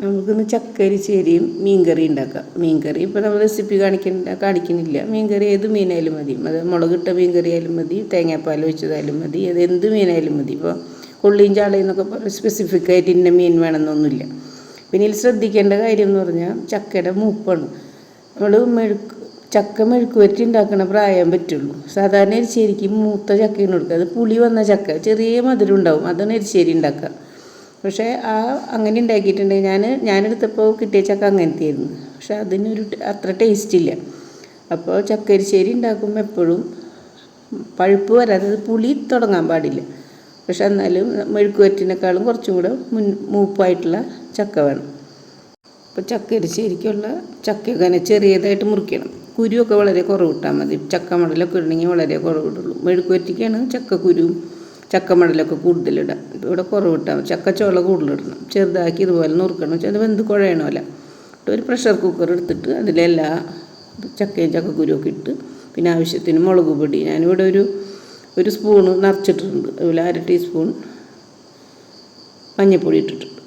നമുക്കിന്ന് ചക്കരിച്ചേരിയും മീൻകറി ഉണ്ടാക്കാം. മീൻകറി ഇപ്പോൾ നമ്മൾ റെസിപ്പി കാണിക്കണ്ട കാണിക്കുന്നില്ല. മീൻകറി ഏത് മീനായാലും മതി. അത് മുളകിട്ട മീൻകറി ആയാലും മതി തേങ്ങാപ്പാൽ വെച്ചതായാലും മതി അത് എന്ത് മീനായാലും മതി. ഇപ്പോൾ കൊള്ളിയും ചാളയും എന്നൊക്കെ സ്പെസിഫിക് ആയിട്ട് ഇന്ന മീൻ വേണമെന്നൊന്നുമില്ല. പിന്നെ ഇതിൽ ശ്രദ്ധിക്കേണ്ട കാര്യം എന്ന് പറഞ്ഞാൽ ചക്കയുടെ മൂപ്പാണ്. നമ്മൾ മെഴുക്ക് ചക്ക മെഴുക്ക് വരട്ടി ഉണ്ടാക്കണ പ്രായം പറ്റുള്ളൂ. സാധാരണ എരിശ്ശേരിക്ക് മൂത്ത ചക്കയാണ് കൊടുക്കുക. അത് പുളി വന്ന ചക്ക ചെറിയ മധുരം ഉണ്ടാവും. അതാണ് എരിശ്ശേരി ഉണ്ടാക്കുക. പക്ഷേ ആ അങ്ങനെ ഉണ്ടാക്കിയിട്ടുണ്ട്. ഞാൻ ഞാനെടുത്തപ്പോൾ കിട്ടിയ ചക്ക അങ്ങനത്തെ ആയിരുന്നു പക്ഷേ അതിനൊരു അത്ര ടേസ്റ്റ് ഇല്ല. അപ്പോൾ ചക്കരിശ്ശേരി ഉണ്ടാക്കുമ്പോൾ എപ്പോഴും. പഴുപ്പ് വരാതെ പുളി തുടങ്ങാൻ പാടില്ല. പക്ഷെ എന്നാലും മെഴുക്ക് വരട്ടിനേക്കാളും കുറച്ചും കൂടെ മുൻ മൂപ്പായിട്ടുള്ള ചക്ക വേണം. അപ്പോൾ ചക്കരിശ്ശേരിക്കുള്ള ചക്കയൊക്കെ തന്നെ ചെറിയതായിട്ട് മുറിക്കണം. കുരുവൊക്കെ വളരെ കുറവിട്ടാൽ മതി. ചക്ക ചക്കമടലൊക്കെ ഇടണമെങ്കിൽ വളരെ കുറവിടുള്ളൂ മെഴുക്ക് ചക്ക ചക്കക്കുരുവും ചക്കമടലൊക്കെ കൂടുതലിടാം. ഇവിടെ കുറവിട്ടാൽ ചക്കച്ചോള കൂടുതലിടണം. ചെറുതാക്കി ഇതുപോലെ നുറുക്കണം. അത് വെന്ത് കുഴയണമല്ല. ഒരു പ്രഷർ കുക്കർ എടുത്തിട്ട് അതിലെല്ലാ ചക്കയും ചക്കക്കുരുവൊക്കെ ഇട്ട് പിന്നെ ആവശ്യത്തിന് മുളക് പൊടി. ഞാനിവിടെ ഒരു ഒരു സ്പൂണ് നിറച്ചിട്ടുണ്ട് അതുപോലെ അര ടീസ്പൂൺ മഞ്ഞൾപ്പൊടി ഇട്ടിട്ടുണ്ട്.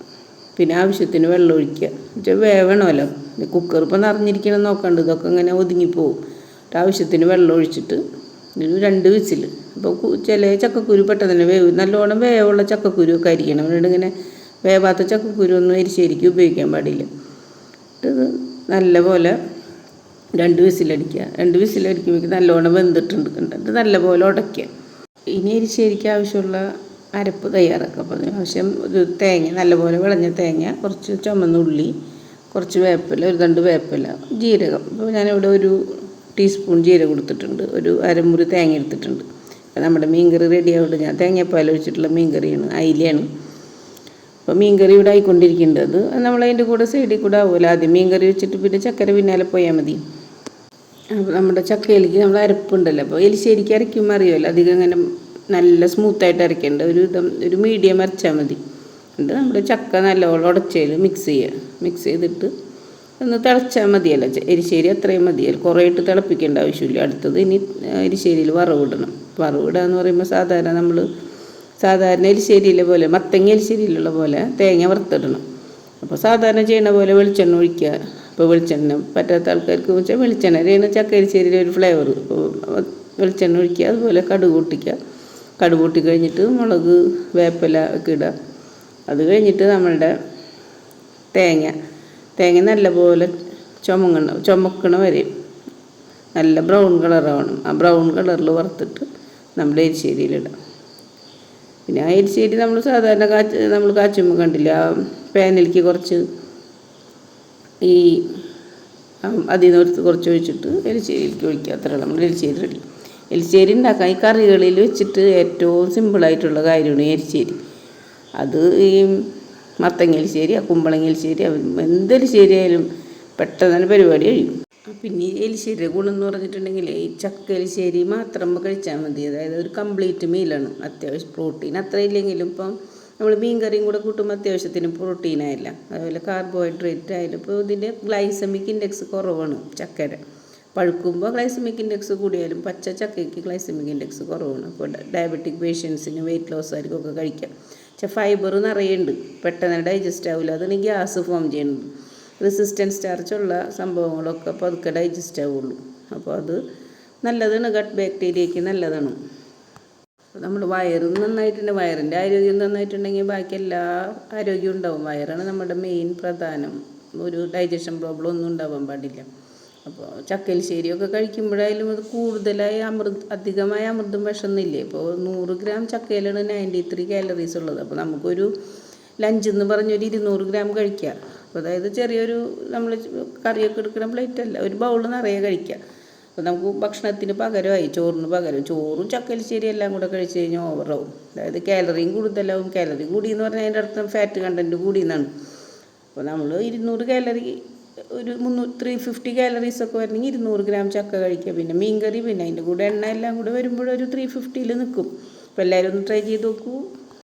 പിന്നെ ആവശ്യത്തിന് വെള്ളം ഒഴിക്കുക. എന്നുവെച്ചാൽ വേവണമല്ലോ. കുക്കർ ഇപ്പം നിറഞ്ഞിരിക്കണം നോക്കണ്ട ഇതൊക്കെ ഇങ്ങനെ ഒതുങ്ങിപ്പോവും. ആവശ്യത്തിന് വെള്ളം ഒഴിച്ചിട്ട് ഒരു രണ്ട് വിസിൽ അപ്പോൾ ചില ചക്കക്കുരു പെട്ടെന്ന് തന്നെ വേവ് നല്ലോണം വേവുള്ള ചക്കക്കുരു ഒക്കെ ആയിരിക്കണം. എന്നിട്ട് ഇങ്ങനെ വേവാത്ത ചക്കക്കുരു ഒന്നും എരിശ്ശേരിക്ക് ഉപയോഗിക്കാൻ പാടില്ല. ഇത് നല്ലപോലെ രണ്ട് വിസിലടിക്കുക. രണ്ട് വിസിലടിക്കുമ്പോൾ നല്ലോണം വെന്തിട്ടുണ്ട് എന്നിട്ട് നല്ലപോലെ ഉടയ്ക്കുക. ഇനി എരിശ്ശേരിക്ക് ആവശ്യമുള്ള അരപ്പ് തയ്യാറാക്കുക. അപ്പോൾ ആവശ്യം ഒരു തേങ്ങ നല്ലപോലെ വിളഞ്ഞ തേങ്ങ കുറച്ച് ചുമന്നുള്ളി കുറച്ച് വേപ്പില ഒരു രണ്ട് വേപ്പില ജീരകം. അപ്പോൾ ഞാനിവിടെ ഒരു ടീസ്പൂൺ ജീരകം കൊടുത്തിട്ടുണ്ട്. ഒരു അരമുറി തേങ്ങ എടുത്തിട്ടുണ്ട്. അപ്പോൾ നമ്മുടെ മീൻകറി റെഡി ആവട്ടെ ഞാൻ തേങ്ങാപ്പാൽ ഒഴിച്ചിട്ടുള്ള മീൻകറിയാണ് അയിലയാണ്. അപ്പോൾ മീൻകറി ഇവിടെ ആയിക്കൊണ്ടിരിക്കേണ്ടത് അത് നമ്മൾ അതിന്റെ കൂടെ സൈഡിൽ കൂടെ ആവുമല്ലോ ആദ്യം മീൻകറി വെച്ചിട്ട് പിന്നെ ചക്കര പിന്നാലെ പോയാൽ മതി. അപ്പോൾ നമ്മുടെ ചക്കയിലേക്ക് നമ്മൾ അരപ്പുണ്ടല്ലോ. അപ്പോൾ എലിശ്ശേരിക്ക് അരയ്ക്കുമ്പോൾ അറിയുമല്ലോ അധികം അങ്ങനെ നല്ല സ്മൂത്തായിട്ട് അരയ്ക്കേണ്ട. ഒരു ഇതം ഒരു മീഡിയം അരച്ചാൽ മതി. എന്നിട്ട് നമ്മുടെ ചക്ക നല്ലോണം ഉടച്ചതിൽ മിക്സ് ചെയ്യുക. മിക്സ് ചെയ്തിട്ട് ഒന്ന് തിളച്ചാൽ മതിയല്ലോ. എരിശ്ശേരി അത്രയും മതിയല്ലോ. കുറേ ഇട്ട് തിളപ്പിക്കേണ്ട ആവശ്യമില്ല. അടുത്തത് ഇനി എരിശ്ശേരിയിൽ വറവിടണം വറവിടുക എന്ന് പറയുമ്പോൾ സാധാരണ നമ്മൾ സാധാരണ എലിശ്ശേരിയിലെ പോലെ മത്തങ്ങ എലിശ്ശേരിയിലുള്ള പോലെ തേങ്ങ വറുത്തിടണം. അപ്പോൾ സാധാരണ ചെയ്യണ പോലെ വെളിച്ചെണ്ണ ഒഴിക്കുക. ഇപ്പോൾ വെളിച്ചെണ്ണ പറ്റാത്ത ആൾക്കാർക്ക് വെച്ചാൽ വെളിച്ചെണ്ണ ചക്ക എലിശ്ശേരിയിലെ ഒരു ഫ്ലേവർ വെളിച്ചെണ്ണ ഒഴിക്കുക അതുപോലെ കടുക് പൊട്ടിക്കുക. കടുക് പൊട്ടി കഴിഞ്ഞിട്ട് മുളക് വേപ്പില ഒക്കെ ഇടുക. അത് കഴിഞ്ഞിട്ട് നമ്മളുടെ തേങ്ങ. തേങ്ങ നല്ലപോലെ ചുമങ്ങണം ചുമക്കണ വരെയും നല്ല ബ്രൗൺ കളറാവണം ആ ബ്രൗൺ കളറിൽ വറുത്തിട്ട് നമ്മുടെ എരിശ്ശേരിയിലിടാം. പിന്നെ ആ എരിശ്ശേരി നമ്മൾ സാധാരണ കാച്ച് നമ്മൾ കാച്ചുമ്പോൾ കണ്ടില്ല ആ പാനിലേക്ക് കുറച്ച് ഈ അതിൽ നിന്ന് എടുത്ത് കുറച്ച് ഒഴിച്ചിട്ട് എലിശ്ശേരിയിലേക്ക് ഒഴിക്കുക. അത്ര നമ്മൾ എലിശ്ശേരി റെഡി. എലിശ്ശേരി ഉണ്ടാക്കാൻ ഈ കറികളിൽ വെച്ചിട്ട് ഏറ്റവും സിമ്പിളായിട്ടുള്ള കാര്യമാണ് എരിശ്ശേരി. അത് ഈ മത്തങ്ങ എലിശ്ശേരി കുമ്പളങ്ങ എലിശ്ശേരി എന്ത് എലിശ്ശേരി ആയാലും പെട്ടെന്ന് തന്നെ പരിപാടി കഴിയും. പിന്നെ ഈ എലിശ്ശേരിയുടെ ഗുണം എന്ന് പറഞ്ഞിട്ടുണ്ടെങ്കിൽ ഈ ചക്ക എലിശ്ശേരി മാത്രം കഴിച്ചാൽ മതി. അതായത് ഒരു കംപ്ലീറ്റ് മീലാണ് അത്യാവശ്യം പ്രോട്ടീൻ അത്ര ഇല്ലെങ്കിലും ഇപ്പം നമ്മൾ മീൻ കറിയും കൂടെ കൂട്ടുമ്പോൾ അത്യാവശ്യത്തിന് പ്രോട്ടീൻ ആയില്ല. അതുപോലെ കാർബോഹൈഡ്രേറ്റ് ആയാലും ഇപ്പോൾ ഇതിന്റെ ഗ്ലൈസമിക് ഇൻഡെക്സ് കുറവാണ് ചക്കയുടെ. പഴുക്കുമ്പോൾ ഗ്ലൈസമിക് ഇൻഡെക്സ് കൂടിയാലും പച്ച ചക്കയ്ക്ക് ഗ്ലൈസമിക് ഇൻഡെക്സ് കുറവാണ്. അപ്പോൾ ഡയബറ്റിക് പേഷ്യൻസിന് വെയിറ്റ് ലോസ് ആയിരിക്കും ഒക്കെ കഴിക്കാം. പക്ഷേ ഫൈബർ നിറയുണ്ട് പെട്ടെന്ന് ഡൈജസ്റ്റ് ആവില്ല. അതാണ് ഗ്യാസ് ഫോം ചെയ്യുന്നത്. റെസിസ്റ്റൻസ് സ്റ്റാർച്ചുള്ള സംഭവങ്ങളൊക്കെ പതുക്കെ ഡൈജസ്റ്റ് ആവുള്ളൂ. അപ്പോൾ അത് നല്ലതാണ് ഗട്ട് ബാക്ടീരിയയ്ക്ക് നല്ലതാണ്. നമ്മൾ വയറ് നന്നായിട്ടുണ്ട് വയറിന്റെ ആരോഗ്യം നന്നായിട്ടുണ്ടെങ്കിൽ ബാക്കി എല്ലാ ആരോഗ്യവും ഉണ്ടാവും. വയറാണ് നമ്മുടെ മെയിൻ പ്രധാനം. ഒരു ഡൈജഷൻ പ്രോബ്ലം ഒന്നും ഉണ്ടാവാൻ പാടില്ല. അപ്പോൾ ചക്കലിശ്ശേരിയൊക്കെ കഴിക്കുമ്പോഴായാലും അത് കൂടുതലായി അമൃത് അധികമായ അമൃതം വിഷമൊന്നുമില്ലേ ഇപ്പോൾ നൂറ് ഗ്രാം ചക്കയിലാണ് നയന്റി ത്രീ കാലറീസ് ഉള്ളത്. അപ്പോൾ നമുക്കൊരു ലഞ്ച് എന്ന് പറഞ്ഞൊരു ഇരുന്നൂറ് ഗ്രാം കഴിക്കുക അപ്പോൾ അതായത് ചെറിയൊരു നമ്മൾ കറിയൊക്കെ എടുക്കുന്ന പ്ലേറ്റ് അല്ല ഒരു ബൗൾ നിറയെ കഴിക്കുക അപ്പോൾ നമുക്ക് ഭക്ഷണത്തിന് പകരമായി ചോറിന് പകരം. ചോറും ചക്കലിശ്ശേരി എല്ലാം കൂടെ കഴിച്ച് കഴിഞ്ഞാൽ ഓവറാവും അതായത് കാലറിയും കൂടുതലാവും. കാലറി കൂടി എന്ന് പറഞ്ഞാൽ അതിന്റെ അർത്ഥം ഫാറ്റ് കണ്ടന്റ് കൂടി എന്നാണ്. അപ്പോൾ നമ്മൾ ഇരുന്നൂറ് കാലറി ഒരു മുന്നൂറ് ത്രീ ഫിഫ്റ്റി കാലറീസ് ഒക്കെ വരണമെങ്കിൽ ഇരുന്നൂറ് ഗ്രാം ചക്ക കഴിക്കുക പിന്നെ മീൻകറി പിന്നെ അതിന്റെ കൂടെ എണ്ണ എല്ലാം കൂടെ വരുമ്പോഴൊരു ത്രീ ഫിഫ്റ്റിയിൽ നിൽക്കും അപ്പോൾ എല്ലാവരും ഒന്ന് ട്രൈ ചെയ്ത് നോക്കൂ.